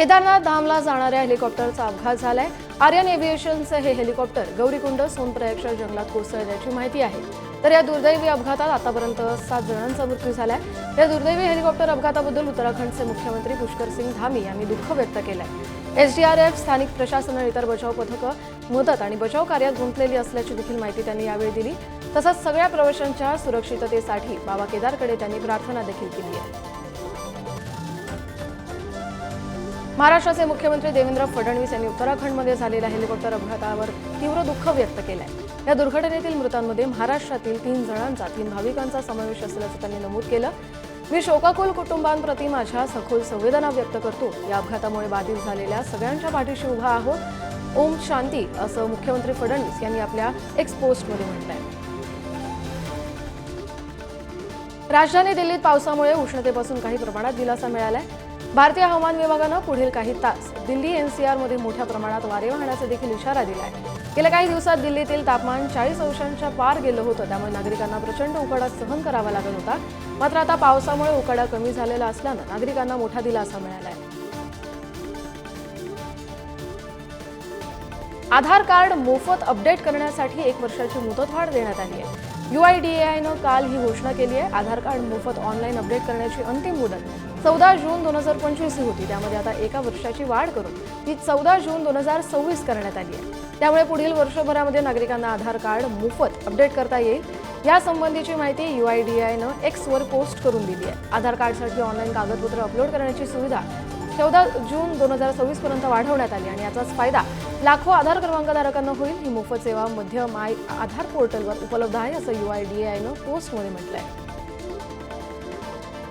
केदारनाथ धामला जाणाऱ्या हेलिकॉप्टरचा अपघात झालाय. आर्यन एव्हिएशनचं हे हेलिकॉप्टर गौरीकुंड सोनप्रयागच्या जंगलात कोसळल्याची माहिती आहे. तर या दुर्दैवी अपघातात आतापर्यंत सात जणांचा मृत्यू झालाय. या दुर्दैवी हेलिकॉप्टर अपघाताबद्दल उत्तराखंडचे मुख्यमंत्री पुष्कर सिंग धामी यांनी दुःख व्यक्त केलंय. एसडीआरएफ स्थानिक प्रशासन आणि इतर बचाव पथकं मदत आणि बचाव कार्यात गुंतलेली असल्याची देखील माहिती त्यांनी यावेळी दिली. तसंच सगळ्या प्रवाशांच्या सुरक्षिततेसाठी बाबा केदारकडे त्यांनी प्रार्थना देखील केली आहे. महाराष्ट्राचे मुख्यमंत्री देवेंद्र फडणवीस यांनी उत्तराखंडमध्ये झालेल्या हेलिकॉप्टर अपघातावर तीव्र दुःख व्यक्त केलं आहे या दुर्घटनेतील मृतांमध्ये महाराष्ट्रातील तीन जणांचा तीन भाविकांचा समावेश असल्याचं त्यांनी नमूद केलं. मी शोकाकुल कुटुंबांप्रती माझ्या सखोल संवेदना व्यक्त करतो. या अपघातामुळे बाधित झालेल्या सगळ्यांच्या पाठीशी उभा आहोत. ओम शांती असं मुख्यमंत्री फडणवीस यांनी आपल्या एक्स पोस्टमध्ये म्हटलंय. राजधानी दिल्लीत पावसामुळे उष्णतेपासून काही प्रमाणात दिलासा मिळालाय. भारतीय हवामान विभागानं पुढील काही तास दिल्ली एनसीआरमध्ये मोठ्या प्रमाणात वारे वाहण्याचा देखील इशारा दिलाय. गेल्या काही दिवसात दिल्लीतील तापमान चाळीस अंशांच्या पार गेलं होतं. त्यामुळे नागरिकांना प्रचंड उकाडा सहन करावा लागत होता. मात्र आता पावसामुळे उकाडा कमी झालेला असल्यानं नागरिकांना मोठा दिलासा आहे आधार कार्ड मोफत अपडेट करण्यासाठी एक वर्षाची मुदतवाढ देण्यात आली आहे. युआयडीएआयनं काल ही घोषणा केली आहे. आधार कार्ड मोफत ऑनलाईन अपडेट करण्याची अंतिम मुदत चौदा जून दोन हजार पंचवीस ही होती. त्यामध्ये आता एका वर्षाची वाढ करून ती चौदा जून दोन हजार सव्वीस करण्यात आली आहे. त्यामुळे पुढील वर्षभरामध्ये नागरिकांना आधार कार्ड मोफत अपडेट करता येईल. यासंबंधीची माहिती युआयडीआयनं एक्सवर पोस्ट करून दिली आहे. आधार कार्डसाठी ऑनलाईन कागदपत्र अपलोड करण्याची सुविधा चौदा जून दोन हजार सव्वीस पर्यंत वाढवण्यात आली आणि याचाच फायदा लाखो आधार क्रमांकधारकांना होईल ही मोफत सेवा मध्य माय आधार पोर्टलवर उपलब्ध आहे असं युआयडीएआयनं पोस्टमध्ये आहे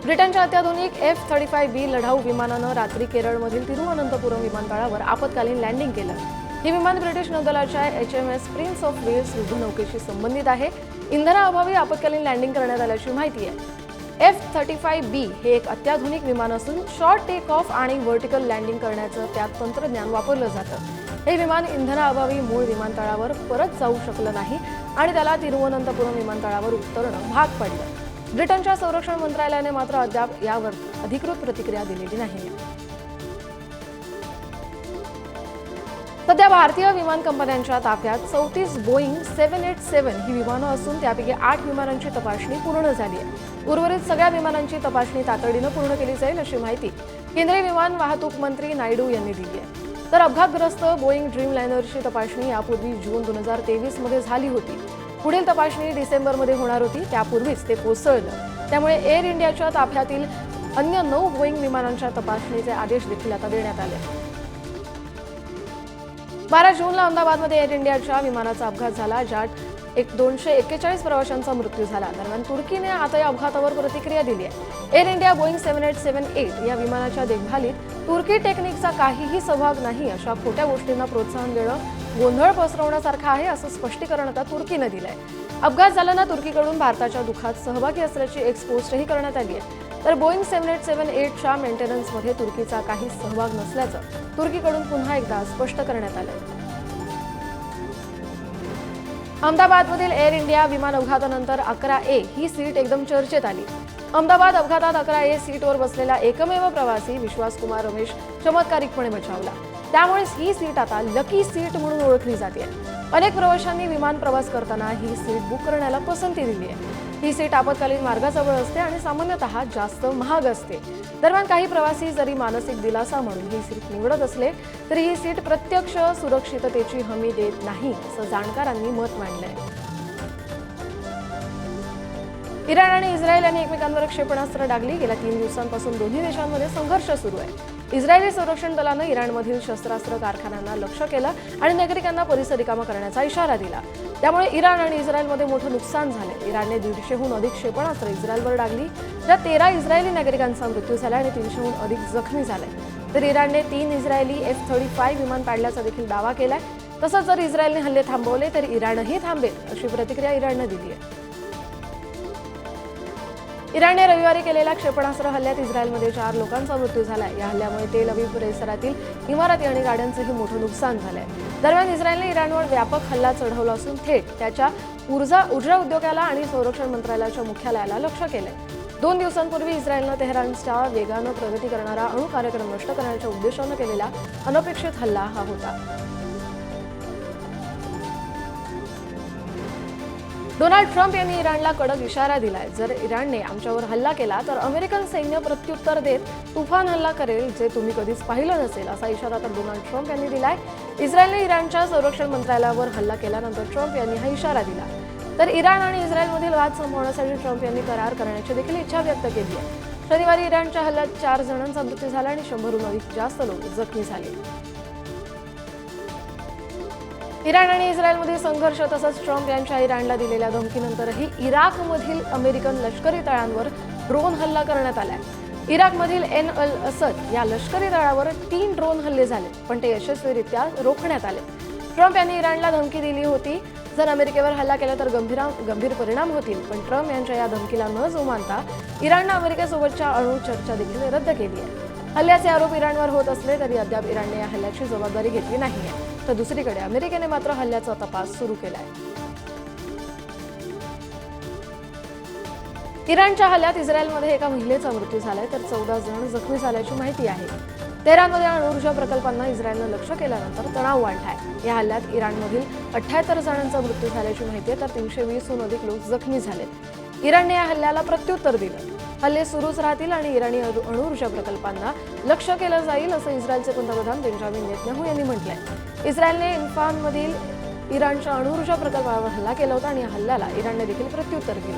ब्रिटनच्या अत्याधुनिक एफ थर्टी फाय बी लढाऊ विमानानं रात्री केरळमधील तिरुवनंतपुरम विमानतळावर आपत्कालीन लँडिंग केलं. हे विमान ब्रिटिश नौदलाच्या H M S Prince of Wales युद्धनौकेशी संबंधित आहे. इंधनाअभावी आपत्कालीन लँडिंग करण्यात आल्याची माहिती आहे. एफ थर्टी फाय बी हे एक अत्याधुनिक विमान असून शॉर्ट टेक ऑफ आणि व्हर्टिकल लँडिंग करण्याचं त्यात तंत्रज्ञान वापरलं जातं. हे विमान इंधनाअभावी मूळ विमानतळावर परत जाऊ शकलं नाही आणि त्याला तिरुवनंतपुरम विमानतळावर उतरणं भाग पडलं. ब्रिटनच्या संरक्षण मंत्रालयाने मात्र अद्याप यावर अधिकृत प्रतिक्रिया दिलेली नाही. सध्या भारतीय विमान कंपन्यांच्या ताफ्यात चौतीस बोईंग सेव्हन एट सेव्हन ही विमानं असून त्यापैकी आठ विमानांची तपासणी पूर्ण झाली आहे. उर्वरित सगळ्या विमानांची तपासणी तातडीनं पूर्ण केली जाईल अशी माहिती केंद्रीय विमान वाहतूक मंत्री नायडू यांनी दिली आहे. तर अपघातग्रस्त बोईंग ड्रीम लायनरची तपासणी यापूर्वी जून दोन हजार तेवीसमध्ये झाली होती. पुढील तपासणी डिसेंबरमध्ये होणार होती त्यापूर्वीच ते कोसळलं. त्यामुळे एअर इंडियाच्या ताफ्यातील अन्य नऊ बोईंग विमानांच्या तपासणीचे आदेश देखील आता देण्यात आले बारा जूनला अहमदाबादमध्ये एअर इंडियाच्या विमानाचा अपघात झाला ज्यात एक दोनशे एक्केचाळीस प्रवाशांचा मृत्यू झाला. दरम्यान तुर्कीने आता या अपघातावर प्रतिक्रिया दिली आहे. Air India Boeing seven eight seven eight या विमानाच्या देखभालीत तुर्की टेक्निकचा काहीही सहभाग नाही अशा खोट्या गोष्टींना प्रोत्साहन देणं गोंधळ पसरवण्यासारखं आहे असं स्पष्टीकरण आता तुर्कीनं दिलंय. अपघात झाल्यानं तुर्कीकडून भारताच्या दुःखात सहभागी असल्याची एक्सपोस्टही करण्यात आली आहे. तर बोईंग सेव्हन एट सेव्हन एटच्या मेंटेनन्समध्ये तुर्कीचा काही सहभाग नसल्याचं तुर्कीकडून पुन्हा एकदा स्पष्ट करण्यात आलं. अहमदाबादमधील एअर इंडिया विमान अपघातानंतर अकरा ए ही सीट एकदम चर्चेत आली. अहमदाबाद अपघातात अकरा ए सीटवर बसलेला एकमेव प्रवासी विश्वासकुमार रमेश चमत्कारिकपणे बचावला. त्यामुळेच ही सीट आता लकी सीट म्हणून ओळखली जाते. अनेक प्रवाशांनी विमान प्रवास करताना ही सीट बुक करण्याला पसंती दिली आहे. ही सीट आपत्कालीन मार्गाजवळ असते आणि सामान्यतः जास्त महाग असते. दरम्यान काही प्रवासी जरी मानसिक दिलासा म्हणून ही सीट निवडत असले तरी ही सीट प्रत्यक्ष सुरक्षिततेची हमी देत नाही असं जाणकारांनी मत मांडलं आहे इराण आणि इस्रायल यांनी एकमेकांवर क्षेपणास्त्र डागली. गेल्या तीन दिवसांपासून दोन्ही देशांमध्ये संघर्ष सुरू आहे. इस्रायली संरक्षण दलानं इराणमधील शस्त्रास्त्र कारखान्यांना लक्ष केलं आणि नागरिकांना परिसर रिकामा करण्याचा इशारा दिला. त्यामुळे इराण आणि इस्रायलमध्ये मोठं नुकसान झालं. इराणने दीडशेहून अधिक क्षेपणास्त्र इस्रायलवर डागली. ज्यात तेरा इस्रायली नागरिकांचा मृत्यू झाला आणि तीनशेहून अधिक जखमी झाले. तर इराणने तीन इस्रायली एफ थर्टी फाय विमान पाडल्याचा देखील दावा केलाय. तसंच जर इस्रायलने हल्ले थांबवले तर इराणही थांबेल अशी प्रतिक्रिया इराणनं दिली आहे. इराणने रविवारी केलेल्या क्षेपणास्त्र हल्ल्यात इस्रायलमध्ये चार लोकांचा मृत्यू झाला या हल्ल्यामुळे तेल अवी परिसरातील इमारती आणि गाड्यांचंही मोठं नुकसान झालंय. दरम्यान इस्रायलने इराणवर व्यापक हल्ला चढवला असून थेट त्याच्या ऊर्जा ऊर्जा उद्योगाला आणि संरक्षण मंत्रालयाच्या मुख्यालयाला लक्ष केलंय. दोन दिवसांपूर्वी इस्रायलनं तेहरानच्या वेगानं प्रगती करणारा अणु कार्यक्रम नष्ट करण्याच्या उद्देशानं केलेला अनपेक्षित हल्ला हा होता. डोनाल्ड ट्रम्प यांनी इराणला कडक इशारा दिलाय. जर इराणने आमच्यावर हल्ला केला तर अमेरिकन सैन्य प्रत्युत्तर देत तुफान हल्ला करेल जे तुम्ही कधीच पाहिलं नसेल असा इशारा तर डोनाल्ड ट्रम्प यांनी दिलाय. इस्रायलने इराणच्या संरक्षण मंत्रालयावर हल्ला केल्यानंतर ट्रम्प यांनी हा इशारा दिला. तर इराण आणि इस्रायलमधील वाद संपवण्यासाठी ट्रम्प यांनी करार करण्याची देखील इच्छा व्यक्त केली आहे. शनिवारी इराणच्या हल्ल्यात चार जणांचा मृत्यू झाला आणि शंभरहून अधिक जास्त लोक जखमी झाले. इराण आणि इस्रायलमधील संघर्ष तसंच ट्रम्प यांच्या इराणला दिलेल्या धमकीनंतरही इराकमधील अमेरिकन लष्करी तळांवर ड्रोन हल्ला करण्यात आलाय. इराकमधील एन अल असद या लष्करी तळावर तीन ड्रोन हल्ले झाले पण ते यशस्वीरित्या रोखण्यात आले. ट्रम्प यांनी इराणला धमकी दिली होती. जर अमेरिकेवर हल्ला केला तर गंभीर गंभीर परिणाम होतील पण ट्रम्प यांच्या या धमकीला न जुमानता इराणनं अमेरिकेसोबतच्या अणू चर्चा देखील रद्द केली आहे. हल्ल्याचे आरोप इराणवर होत असले तरी अद्याप इराणने या हल्ल्याची जबाबदारी घेतली नाही तर दुसरीकडे अमेरिकेने मात्र हल्ल्याचा तपास सुरू केलाय. इराणच्या हल्ल्यात इस्रायलमध्ये एका महिलेचा मृत्यू झालाय तर चौदा जण जखमी झाल्याची माहिती आहे. तेहरानमध्ये अणुऊर्जा प्रकल्पांना इस्रायलनं लक्ष केल्यानंतर तणाव वाढलाय. या हल्ल्यात इराणमधील अठ्ठ्याहत्तर जणांचा मृत्यू झाल्याची माहिती आहे तर तीनशे वीसहून अधिक लोक जखमी झालेत. इराणने या हल्ल्याला प्रत्युत्तर दिलं. हल्ले सुरूच राहतील आणि इराणी अणुऊर्जा प्रकल्पांना लक्ष केलं जाईल असं इस्रायलचे पंतप्रधान बेंजामिन नेतन्याहू यांनी म्हटलंय. इस्रायलने इम्फानमधील इराणच्या अणुऊर्जा प्रकल्पावर हल्ला केला होता आणि या हल्ल्याला इराणने देखील प्रत्युत्तर दिलं.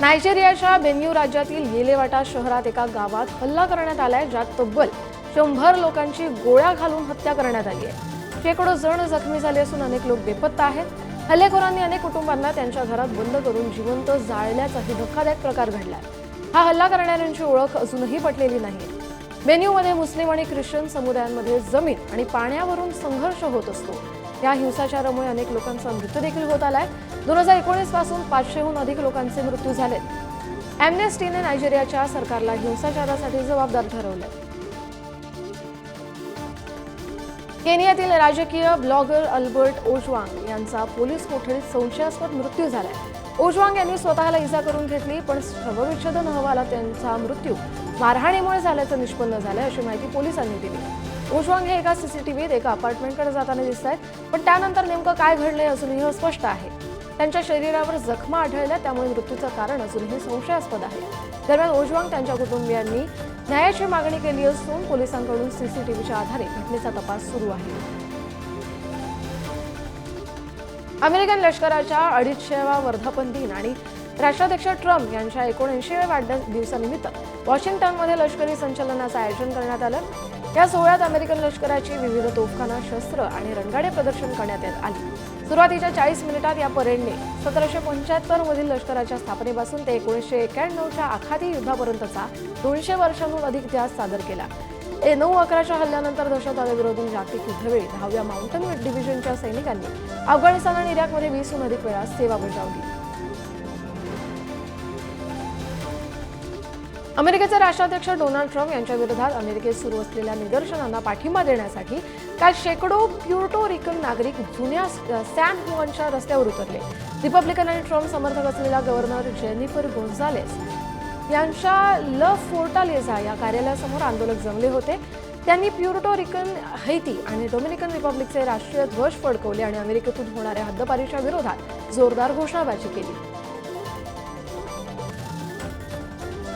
नायजेरियाच्या बेन्यू राज्यातील येलेवाटा शहरात एका गावात हल्ला करण्यात आलाय ज्यात तब्बल शंभर लोकांची गोळ्या घालून हत्या करण्यात आली आहे. शेकडो जण जखमी झाले असून अनेक लोक बेपत्ता आहेत. हल्लेखोरांनी अनेक कुटुंबांना त्यांच्या घरात बंद करून जिवंत जाळल्याचाही धक्कादायक प्रकार घडलाय. हा हल्ला करणाऱ्यांची ओळख अजूनही पटलेली नाही. मेन्यूमध्ये मुस्लिम आणि ख्रिश्चन समुदायांमध्ये जमीन आणि पाण्यावरून संघर्ष होत असतो. या हिंसाचारामुळे अनेक लोकांचा मृत्यू देखील होत आलाय. दोन हजार एकोणीसपासून पाचशेहून अधिक लोकांचे मृत्यू झालेत. अॅम्नेस्टीने नायजेरियाच्या सरकारला हिंसाचारासाठी जबाबदार ठरवलं केनियातील राजकीय ब्लॉगर अल्बर्ट ओजवांग यांचा पोलीस कोठडीत संशयास्पद मृत्यू झालाय. ओजवांग यांनी स्वतःला इजा करून घेतली पण शवविच्छेदन अहवालात त्यांचा मृत्यू मारहाणीमुळे झाल्याचं निष्पन्न झालंय अशी माहिती पोलिसांनी दिली. ओजवांग हे एका सीसीटीव्हीत एका अपार्टमेंटकडे जाताना दिसत आहेत पण त्यानंतर नेमकं काय घडलंय अजूनही अस्पष्ट आहे. त्यांच्या शरीरावर जखमा आढळल्या त्यामुळे मृत्यूचं कारण अजूनही संशयास्पद आहे. दरम्यान ओजवांग त्यांच्या कुटुंबियांनी न्यायाची मागणी केली असून पोलिसांकडून सीसीटीव्हीच्या आधारे घटनेचा तपास सुरू आहे. अमेरिकन लष्कराच्या अडीचशेवा वर्धापन दिन आणि राष्ट्राध्यक्ष ट्रम्प यांच्या एकोणऐंशीव्या वाढदिवसानिमित्त वॉशिंग्टनमध्ये लष्करी संचलनाचं आयोजन करण्यात आलं. या सोहळ्यात अमेरिकन लष्कराची विविध तोफखाना शस्त्र आणि रणगाडे प्रदर्शन करण्यात येत आली. सुरुवातीच्या चाळीस मिनिटात या परेडने सतराशे पंच्याहत्तर मधील लष्कराच्या स्थापनेपासून ते एकोणीसशे एक्याण्णवच्या आखाती युद्धापर्यंतचा दोनशे वर्षांहून अधिक इतिहास सादर केला. ए नऊ अकराच्या हल्ल्यानंतर दहशतवादाविरोधी जागतिक युद्धवेळी दहाव्या माउंटन डिव्हिजनच्या सैनिकांनी अफगाणिस्तान आणि इराकमध्ये वीसहून अधिक वेळा सेवा बजावली. अमेरिकेचे राष्ट्राध्यक्ष डोनाल्ड ट्रम्प यांच्या विरोधात अमेरिकेत सुरू असलेल्या निदर्शनांना पाठिंबा देण्यासाठी काल शेकडो प्युर्टो रिकन नागरिक जुन्या सॅन हुआनच्या रस्त्यावर उतरले. रिपब्लिकन आणि ट्रम्प समर्थक असलेल्या गव्हर्नर जेनिफर गोन्झालेस यांच्या ल फोर्टालेझा या कार्यालयासमोर आंदोलक जमले होते. त्यांनी प्युर्टो रिकन हैती आणि डोमिनिकन रिपब्लिकचे राष्ट्रीय ध्वज फडकवले आणि अमेरिकेतून होणाऱ्या हद्दपारीच्या विरोधात जोरदार घोषणाबाजी केली.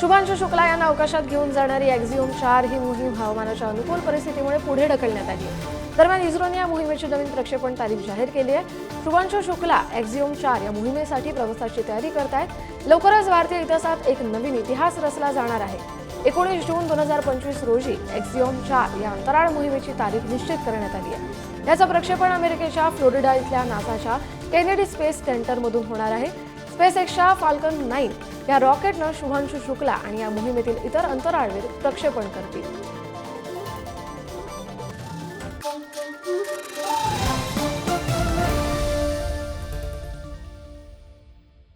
शुभांशु शुक्ला यांना अवकाशात घेऊन जाणारी एक्झिओम चार ही मोहीम हवामानाच्या अनुकूल परिस्थितीमुळे पुढे ढकलण्यात आली आहे. दरम्यान इस्रोने या मोहिमेची नवीन प्रक्षेपण तारीख जाहीर केली आहे. शुभांशु शुक्ला एक्झिओम चार या मोहिमेसाठी प्रवासाची तयारी करतायत. लवकरच भारतीय इतिहासात एक नवीन इतिहास रचला जाणार आहे. एकोणीस जून दोन हजार पंचवीस रोजी एक्झिओम चार या अंतराळ मोहिमेची तारीख निश्चित करण्यात आली आहे. याचं प्रक्षेपण अमेरिकेच्या फ्लोरिडा इथल्या नासाच्या केनेडी स्पेस सेंटरमधून होणार आहे. स्पेस एक्सच्या फाल्कन नाईन या रॉकेटनं शुभांशु शुक्ला आणि या मोहिमेतील इतर अंतराळवीर प्रक्षेपण करतील.